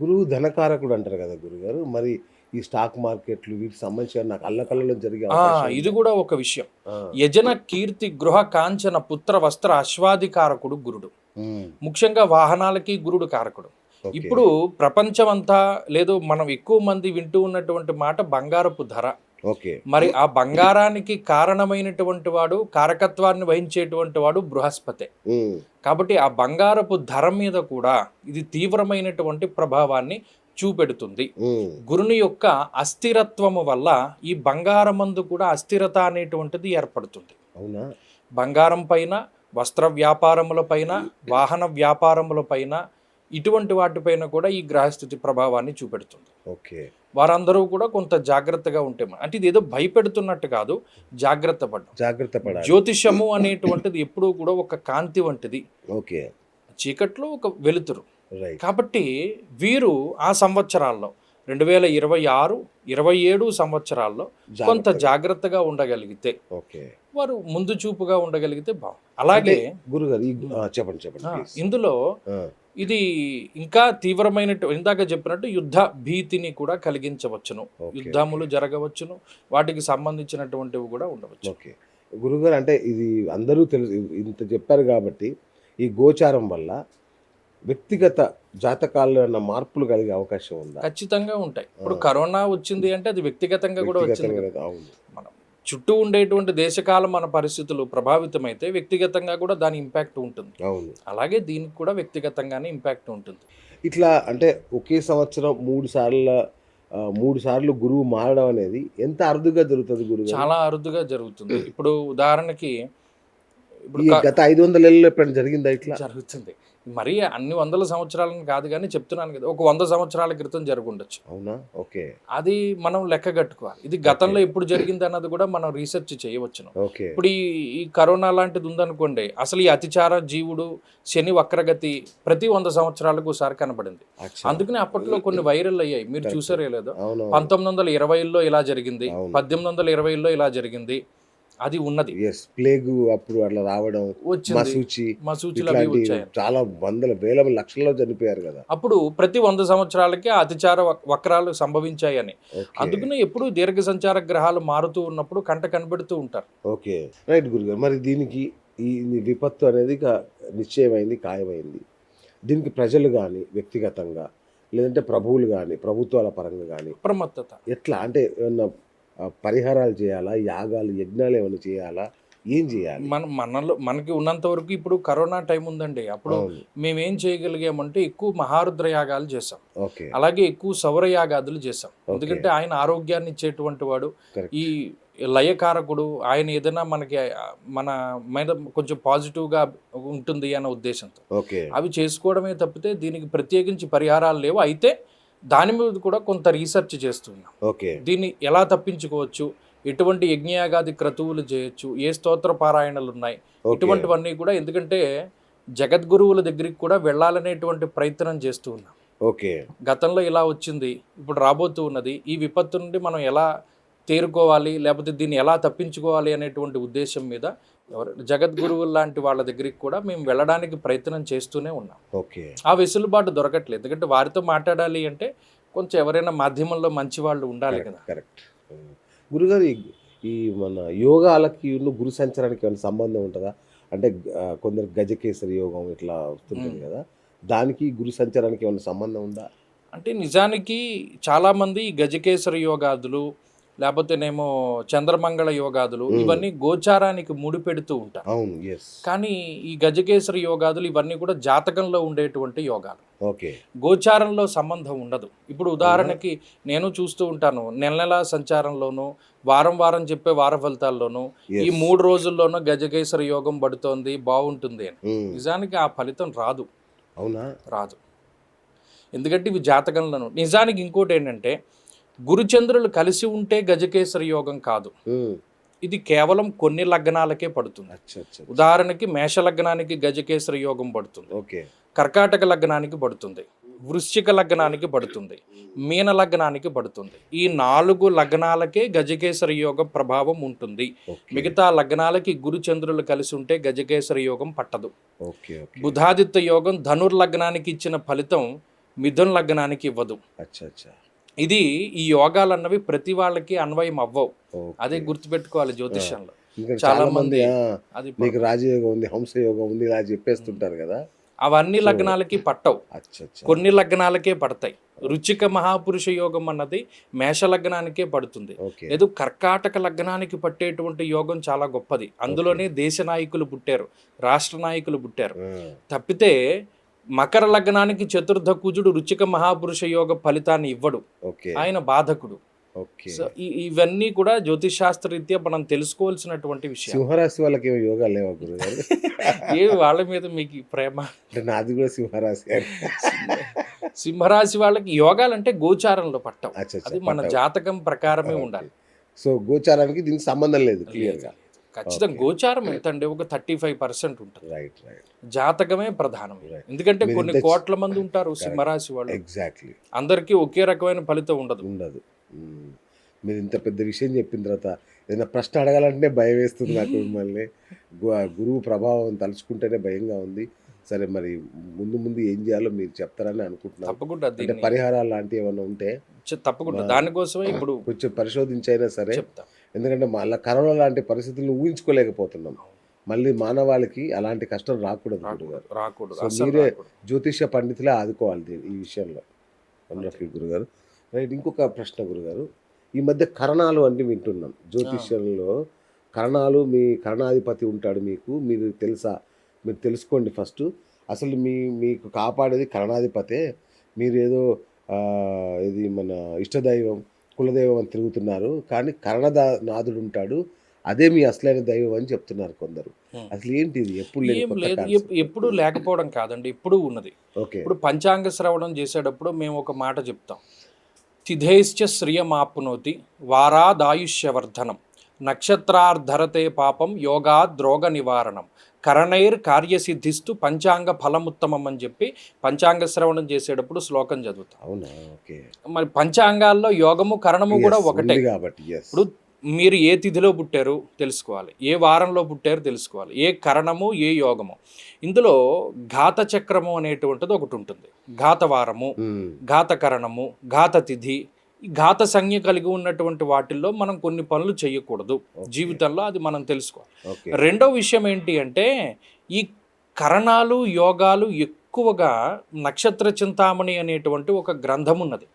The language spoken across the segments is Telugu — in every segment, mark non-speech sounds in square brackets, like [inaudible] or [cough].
గురువు ధనకారకుడు అంటారు కదా గురుగారు. మరి ఈ స్టాక్ మార్కెట్లు వీటికి సంబంధించి నాకు అల్లకల్లలో జరిగే? ఇది కూడా ఒక విషయం. యజన కీర్తి గృహ కాంచన పుత్ర వస్త్ర అశ్వాధికారకుడు గురుడు. ముఖ్యంగా వాహనాలకి గురుడు కారకుడు. ఇప్పుడు ప్రపంచమంతా లేదు మనం ఎక్కువ మంది వింటూ ఉన్నటువంటి మాట బంగారపు ధర. ఓకే. మరి ఆ బంగారానికి కారణమైనటువంటి వాడు కారకత్వాన్ని వహించేటువంటి వాడు బృహస్పతే. కాబట్టి ఆ బంగారపు ధర మీద కూడా ఇది తీవ్రమైనటువంటి ప్రభావాన్ని చూపెడుతుంది. గురుని యొక్క అస్థిరత్వము వల్ల ఈ బంగారమందు కూడా అస్థిరత అనేటువంటిది ఏర్పడుతుంది. అవునా? బంగారం పైన వస్త్ర వ్యాపారముల పైన వాహన వ్యాపారముల పైన ఇటువంటి వాటిపైన కూడా ఈ గ్రహస్థితి ప్రభావాన్ని చూపెడుతుంది. ఓకే. వారందరూ కూడా కొంత జాగ్రత్తగా ఉంటే అంటే ఇది ఏదో భయపెడుతున్నట్టు కాదు జాగ్రత్త పడ్డం. జాగ్రత్త పడాలి. జ్యోతిషము అనేటువంటిది ఎప్పుడూ కూడా ఒక కాంతి వంటిది. ఓకే. చీకట్లో ఒక వెలుతురు. కాబట్టి వీరు ఆ సంవత్సరాల్లో రెండు వేల ఇరవై ఆరు ఇరవై ఏడు సంవత్సరాల్లో కొంత జాగ్రత్తగా. ఉండగలిగితే ఓకే. వారు ముందు చూపుగా ఉండగలిగితే బాగుంది అలాగే గురుగారు చెప్పండి చెప్పండి. ఇందులో ఇది ఇంకా తీవ్రమైనట్టు ఇందాక చెప్పినట్టు యుద్ధ భీతిని కూడా కలిగించవచ్చును. యుద్ధములు జరగవచ్చును. వాటికి సంబంధించినటువంటివి కూడా ఉండవచ్చు. ఓకే. గురుగారు అంటే ఇది అందరూ తెలుసు ఇంత చెప్పారు కాబట్టి ఈ గోచారం వల్ల వ్యక్తిగత జాతకాల్లో ఉన్న మార్పులు కలిగే అవకాశం ఉందా? ఖచ్చితంగా ఉంటాయి. ఇప్పుడు. కరోనా వచ్చింది అంటే అది వ్యక్తిగతంగా కూడా వచ్చింది మనం చుట్టూ ఉండేటువంటి దేశకాల మన పరిస్థితులు ప్రభావితమైతే వ్యక్తిగతంగా కూడా దాని ఇంపాక్ట్ ఉంటుంది. అవును. అలాగే దీనికి కూడా వ్యక్తిగతంగానే ఇంపాక్ట్ ఉంటుంది. ఇట్లా అంటే ఒకే సంవత్సరం మూడు సార్లు మూడు సార్లు గురువు మారడం అనేది ఎంత అరుదుగా జరుగుతుంది గురువు చాలా అరుదుగా జరుగుతుంది. [clears throat] ఇప్పుడు ఉదాహరణకి ఇప్పుడు గత ఐదు వందల ఎప్పుడైనా జరిగిందా ఇట్లా? జరుగుతుంది. మరి అన్ని వందల సంవత్సరాలను కాదు కానీ చెప్తున్నాను కదా ఒక వంద సంవత్సరాల క్రితం జరుగుండొచ్చు. అవునా? ఓకే. అది మనం లెక్క కట్టుకోవాలి. ఇది గతంలో ఎప్పుడు జరిగింది అన్నది కూడా మనం రీసెర్చ్ చేయవచ్చును. ఓకే. ఇప్పుడు ఈ కరోనా లాంటిది ఉందనుకోండి అసలు ఈ అతిచార జీవుడు శని వక్రగతి ప్రతి వంద సంవత్సరాలకు ఒకసారి కనబడింది. అందుకని అప్పట్లో కొన్ని వైరల్ అయ్యాయి. మీరు చూసారో లేదో? పంతొమ్మిది వందల ఇరవైలో ఇలా జరిగింది. పద్దెనిమిది వందల ఇరవైలో ఇలా జరిగింది. అది ఉన్నది. ఎస్ ప్లేగ్ అప్పుడు అట్లా రావడం మసూచి ఇట్లాంటి చాలా వందల వేల లక్షల్లో చనిపోయారు కదా. అప్పుడు ప్రతి వంద సంవత్సరాలకి అతిచార వక్- వక్రాలు సంభవించాయని. అందుకనే ఎప్పుడు దీర్ఘ సంచార గ్రహాలు మారుతూ ఉన్నప్పుడు కంట కనబడుతూ ఉంటారు. ఓకే రైట్ గురుగారు. మరి దీనికి ఈ విపత్తు అనేది నిశ్చయమైంది ఖాయమైంది. దీనికి ప్రజలు కానీ వ్యక్తిగతంగా లేదంటే ప్రభువులు కానీ ప్రభుత్వాల పరంగా కానీ అప్రమత్తత. ఎట్లా? అంటే ఏమన్నా పరిహారాలు చేయాలా? యాగాలు యజ్ఞాలు ఏమైనా చేయాలా? ఏం చేయాలి? మన మనలో మనకి ఉన్నంత వరకు ఇప్పుడు కరోనా టైం ఉందండి. అప్పుడు మేమేం చేయగలిగామంటే ఎక్కువ మహారుద్ర యాగాలు చేసాం అలాగే ఎక్కువ సౌర యాగాదులు చేసాం. ఎందుకంటే ఆయన ఆరోగ్యాన్ని ఇచ్చేటువంటి వాడు. ఈ లయకారకుడు ఆయన ఏదైనా మనకి మన మీద కొంచెం పాజిటివ్గా ఉంటుంది అన్న ఉద్దేశంతో. ఓకే. అవి చేసుకోవడమే తప్పితే దీనికి ప్రత్యేకించి పరిహారాలు లేవు. అయితే దాని మీద కూడా కొంత రీసెర్చ్ చేస్తున్నాం ఓకే. దీన్ని ఎలా తప్పించుకోవచ్చు? ఎటువంటి యజ్ఞయాగాది క్రతువులు చేయొచ్చు? ఏ స్తోత్ర పారాయణలు ఉన్నాయి. ఇటువంటివన్నీ కూడా ఎందుకంటే జగద్గురువుల దగ్గరికి కూడా వెళ్ళాలనేటువంటి ప్రయత్నం చేస్తూ ఉన్నాం. ఓకే. గతంలో ఇలా వచ్చింది ఇప్పుడు రాబోతూ ఉన్నది. ఈ విపత్తు నుండి మనం ఎలా తేరుకోవాలి? లేకపోతే దీన్ని ఎలా తప్పించుకోవాలి అనేటువంటి ఉద్దేశం మీద ఎవరు? జగద్గురువులు లాంటి వాళ్ళ దగ్గరికి కూడా మేము వెళ్ళడానికి ప్రయత్నం చేస్తూనే ఉన్నాం. ఓకే. ఆ వెసులుబాటు దొరకట్లేదు. ఎందుకంటే వారితో మాట్లాడాలి అంటే కొంచెం ఎవరైనా మాధ్యమంలో మంచి వాళ్ళు ఉండాలి కదా. కరెక్ట్. గురుగారు ఈ- మన యోగాలకి గురు సంచారానికి ఏమైనా సంబంధం ఉంటుందా? అంటే కొందరు గజకేసరి యోగం ఇట్లా వస్తుంటుంది. కదా. దానికి గురు సంచారానికి ఏమైనా సంబంధం ఉందా? అంటే నిజానికి చాలామంది ఈ గజకేసర యోగాదులు లేకపోతేనేమో చంద్రమంగళ యోగాదులు. ఇవన్నీ గోచారానికి ముడిపెడుతూ ఉంటారు. కానీ ఈ గజకేసర యోగాదులు ఇవన్నీ కూడా జాతకంలో ఉండేటువంటి యోగాలు. గోచారంలో సంబంధం ఉండదు. ఇప్పుడు ఉదాహరణకి నేను చూస్తూ ఉంటాను నెల నెల సంచారంలోను వారం వారం చెప్పే వార ఫలితాల్లోనూ. ఈ మూడు రోజుల్లోనూ గజకేసర యోగం పడుతోంది బాగుంటుంది అని. నిజానికి ఆ ఫలితం రాదు. అవునా? రాదు. ఎందుకంటే ఇవి జాతకంలోను. నిజానికి ఇంకోటి ఏంటంటే గురుచంద్రులు కలిసి ఉంటే గజకేసరి యోగం కాదు. ఇది కేవలం కొన్ని లగ్నాలకే పడుతుంది. ఉదాహరణకి మేష లగ్నానికి గజకేసరి యోగం పడుతుంది. ఓకే. కర్కాటక లగ్నానికి పడుతుంది. వృశ్చిక లగ్నానికి పడుతుంది. మీన లగ్నానికి పడుతుంది. ఈ నాలుగు లగ్నాలకే గజకేసరి యోగం ప్రభావం ఉంటుంది. మిగతా లగ్నాలకి గురుచంద్రులు కలిసి ఉంటే గజకేసరి యోగం పట్టదు. బుధాదిత్య యోగం ధనుర్లగ్నానికి ఇచ్చిన ఫలితం మిథున లగ్నానికి ఇవ్వదు. అచ్చా అచ్చా. ఇది ఈ యోగాలు అన్నవి ప్రతి వాళ్ళకి అన్వయం అవ్వవు. అదే గుర్తుపెట్టుకోవాలి జ్యోతిష్యంలో. చాలా మంది అది నీకు రాజయోగం ఉంది హంస యోగం ఉంది ఇలా చెప్పేస్తుంటారు కదా. అవన్నీ లగ్నాలకి పట్టవు. కొన్ని లగ్నాలకే పడతాయి. రుచిక మహాపురుష యోగం అన్నది మేష లగ్నానికే పడుతుంది. లేదు కర్కాటక లగ్నానికి పట్టేటువంటి యోగం చాలా గొప్పది. అందులోనే దేశ నాయకులు పుట్టారు రాష్ట్ర నాయకులు పుట్టారు. తప్పితే మకర లగ్నానికి చతుర్థ కుజుడు రుచిక మహాపురుష యోగ ఫలితాన్ని ఇవ్వడు. ఓకే. ఆయన బాధకుడు. ఓకే. సో ఇవన్నీ కూడా జ్యోతిష్ శాస్త్ర రీత్యా మనం తెలుసుకోవాల్సినటువంటి విషయం సింహరాశి వాళ్ళకి ఏమో యోగా లేవా గురుగారు? వాళ్ళ మీద మీకు ప్రేమ? అంటే నాది కూడా సింహరాశి సింహరాశి వాళ్ళకి యోగాలంటే గోచారంలో పట్టం అది మన. జాతకం ప్రకారమే ఉండాలి. సో గోచారానికి దీనికి సంబంధం లేదు క్లియర్గా ఖచ్చితంగా గోచారం ఎంత అండి ఒక థర్టీ ఫైవ్ పర్సెంట్ ఉంటుంది. జాతకమే ప్రధానం. ఎందుకంటే కొన్ని కోట్ల మంది ఉంటారు సింహరాశి వాళ్ళు. ఎగ్జాక్ట్లీ అందరికీ ఒకే రకమైన ఫలితం ఉండదు. ఉండదు. మీరు ఇంత పెద్ద విషయం చెప్పిన తర్వాత ఏదైనా ప్రశ్న అడగాలంటే భయం వేస్తుంది నాకు మిమ్మల్ని. గురువు ప్రభావం తలుచుకుంటేనే భయంగా ఉంది. సరే మరి ముందు ముందు ఏం చేయాలో మీరు చెప్తారని అనుకుంటున్నాను. తప్పకుండా అంటే పరిహారాలు లాంటివి ఏమైనా ఉంటే తప్పకుండా. దానికోసమే ఇప్పుడు కొంచెం పరిశోధించైనా సరే చెప్తాం. ఎందుకంటే మళ్ళీ కరోనా లాంటి పరిస్థితులను ఊహించుకోలేకపోతున్నాం. మళ్ళీ మానవాళికి అలాంటి కష్టం రాకూడదు గురుగారు. రాకూడదు మీరే. జ్యోతిష పండితులే ఆదుకోవాలి ఈ విషయంలో. వండర్ఫుల్ గురుగారు. రైట్ ఇంకొక ప్రశ్న గురుగారు. ఈ మధ్య కరణాలు అంటే వింటున్నాం. జ్యోతిష్యంలో కరణాలు మీ కరణాధిపతి ఉంటాడు మీకు. మీరు తెలుసా? మీరు తెలుసుకోండి ఫస్ట్. అసలు మీ మీకు కాపాడేది కరణాధిపతే. మీరు ఏదో ఆ, ఇది మన ఇష్టదైవం కులదైవం అని తిరుగుతున్నారు. కానీ కరణదా నాథుడు ఉంటాడు అదే మీ అసలైన దైవం అని చెప్తున్నారు కొందరు. అసలు ఏంటి ఇది ఎప్పుడు ఎప్పుడు లేకపోవడం కాదండి. ఎప్పుడు ఉన్నది. ఓకే. ఇప్పుడు పంచాంగ శ్రవణం చేసేటప్పుడు మేము ఒక మాట చెప్తాం. తిథేశ్చ శ్రియమాప్నోతి వారాదాయుష్యవర్ధనం. నక్షత్రార్ధరతే పాపం యోగా ద్రోగ నివారణం కరణైర్ కార్యసిద్ధిస్తూ పంచాంగ ఫలముత్తమం అని చెప్పి పంచాంగ శ్రవణం చేసేటప్పుడు శ్లోకం చదువుతాం. అవునా? ఓకే. మరి పంచాంగాల్లో యోగము కరణము కూడా ఒకటే. కాబట్టి ఇప్పుడు మీరు ఏ తిథిలో పుట్టారు తెలుసుకోవాలి. ఏ వారంలో పుట్టారు తెలుసుకోవాలి. ఏ కరణము ఏ యోగము. ఇందులో ఘాత చక్రము అనేటువంటిది ఒకటి ఉంటుంది. ఘాత వారము ఘాత కరణము ఘాత తిథి ఘాత సంజ్ఞ కలిగి ఉన్నటువంటి వాటిల్లో మనం కొన్ని పనులు చేయకూడదు. జీవితంలో అది మనం తెలుసుకోవాలి. రెండో విషయం ఏంటి అంటే ఈ కరణాలు యోగాలు ఎక్కువగా నక్షత్ర చింతామణి అనేటువంటి ఒక గ్రంథం ఉన్నది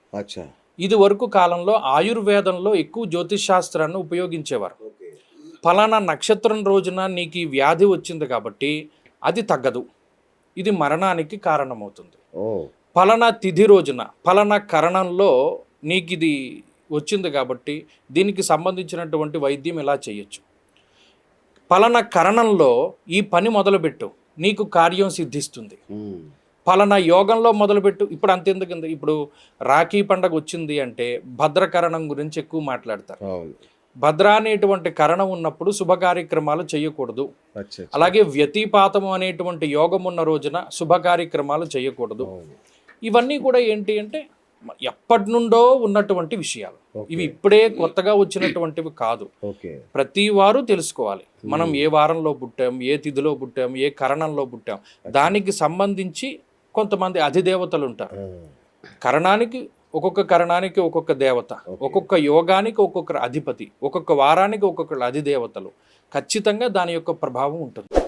ఇది వరకు కాలంలో ఆయుర్వేదంలో ఎక్కువ జ్యోతిష్ శాస్త్రాన్ని ఉపయోగించేవారు ఫలానా నక్షత్రం రోజున నీకు ఈ వ్యాధి వచ్చింది కాబట్టి అది తగ్గదు. ఇది మరణానికి కారణమవుతుంది. ఫలానా తిథి రోజున ఫలానా కరణంలో నీకు ఇది వచ్చింది కాబట్టి దీనికి సంబంధించినటువంటి వైద్యం ఇలా చేయొచ్చు? ఫలానా కరణంలో ఈ పని మొదలుపెట్టు నీకు కార్యం సిద్ధిస్తుంది. ఫలానా యోగంలో మొదలుపెట్టు ఇప్పుడు అంతెందుకు ఇప్పుడు రాఖీ పండగ వచ్చింది అంటే భద్రకరణం గురించి ఎక్కువ మాట్లాడతారు. భద్ర అనేటువంటి కరణం ఉన్నప్పుడు శుభ కార్యక్రమాలు చేయకూడదు. అలాగే వ్యతిపాతం అనేటువంటి యోగం ఉన్న రోజున శుభ కార్యక్రమాలు చేయకూడదు. ఇవన్నీ కూడా ఏంటి అంటే ఎప్పటి నుండో ఉన్నటువంటి విషయాలు. ఇవి ఇప్పుడే కొత్తగా వచ్చినటువంటివి కాదు. ప్రతి వారు తెలుసుకోవాలి. మనం ఏ వారంలో పుట్టాం ఏ తిథిలో పుట్టాం ఏ కరణంలో పుట్టాం దానికి సంబంధించి కొంతమంది అధిదేవతలు ఉంటారు. ఆ, కరణానికి ఒక్కొక్క కరణానికి ఒక్కొక్క దేవత ఒక్కొక్క యోగానికి ఒక్కొక్క అధిపతి ఒక్కొక్క వారానికి ఒక్కొక్క అధిదేవతలు. ఖచ్చితంగా దాని యొక్క ప్రభావం ఉంటుంది.